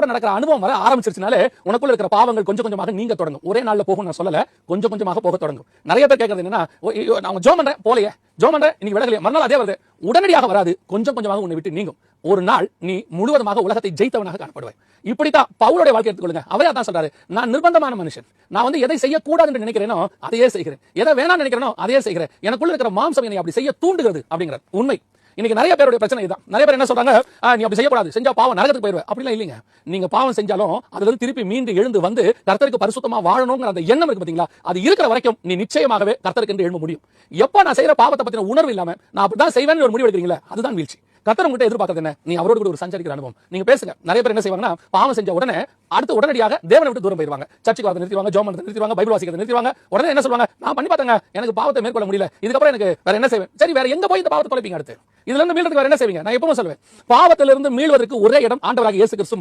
கூட நடக்கிற அனுபவம் வர ஆரம்பிச்சிருச்சுனாலே உனக்குள்ள இருக்கிற பாவங்கள் கொஞ்சம் கொஞ்சமாக நீங்க தொடங்கும். ஒரே நாள்ல போகும் நான் சொல்லல. கொஞ்சம் கொஞ்சமாக போக தொடங்கும். நிறைய பேர் கேட்கறது என்னன்னா நான் ஜோம் பண்றேன். போலையே. ஜோம் பண்றேன். இன்னைக்கு விலகலையே. மறுநாள் அதே வருது. உடனடியாக வராது. கொஞ்சம் கொஞ்சமாக உன்னை விட்டு நீங்கும். ஒரு நாள் நீ முழுவதுமாக உலகத்தை ஜெயித்தவனாக காணப்படுவாய். இப்படித்தான் பவுலோட வாழ்க்கை எடுத்துக்கொள்ளுங்க. அவரே அதான் சொல்றாரு. நான் நிர்பந்தமான மனுஷன். நான் வந்து எதை செய்யக்கூடாது என்று நினைக்கிறேனோ அதையே செய்கிறேன். எதை வேணாம்னு நினைக்கிறேனோ அதையே செய்கிறேன். எனக்குள்ள இருக்கிற மாம்சம் என்னை அப்படி செய்ய தூண்டுகிறது. அப்படிங்கிறார். உண்மை. இன்னைக்கு நிறைய பேருடைய பிரச்சனை இதுதான். நிறைய பேர் என்ன சொல்றாங்க? நீ அப்படி செய்யக்கூடாது. செஞ்சா பாவம் நரகத்துக்கு போயிடுவேன் அப்படிலாம் இல்லைங்க. நீங்க பாவம் செஞ்சாலும் அதுல திருப்பி மீண்டு எழுந்து வந்து கர்த்தருக்கு பரிசுத்தமா வாழணுங்கிற அந்த எண்ணம் இருக்கு பாத்தீங்களா? அது இருக்கிற வரைக்கும் நீ நிச்சயமாகவே கர்த்தருக்கு என்று எழும்ப முடியும் எப்ப நான் செய்யற பாவத்தை பத்தின உணர்வு இல்லாம நான் அப்படிதான் செய்வேன்னு ஒரு முடிவு எடுக்கிறீங்களா அதுதான் வீழ்ச்சி. கத்தர் உங்ககிட்ட எதிர்பார்க்கறது என்ன? நீ அவரோடு கூட ஒரு சஞ்சரிக்கிற அனுபவம். நீங்க பேசுங்க. நிறைய பேர் என்ன செய்வாங்கன்னா பாவம் செஞ்ச உடனே அடுத்து உடனடியாக தேவனை விட்டு தூரம் போயிருவாங்க சர்ச்சுக்கு வரதை நிறுத்திவாங்க ஜோம் பண்ணதை பைபிள் வாசிக்கிறதை நிறுத்திவாங்க உடனே என்ன சொல்லுவாங்க? நான் பண்ணி பார்த்தேங்க. எனக்கு பாவத்தை மேற்கொள்ள முடியல. இதுக்கப்புறம் எனக்கு வேற என்ன செய்வேன்? சரி வேற எங்க போய் இந்த பாவத்தை தொலைப்பீங்க அடுத்து? இதுல இருந்து மீள்றதுக்கு வேற என்ன செய்வீங்க? நான் எப்பவும் சொல்லுவேன் பாவத்திலிருந்து மீள்வதற்கு ஒரே இடம் ஆண்டவராக இயேசு கிறிஸ்து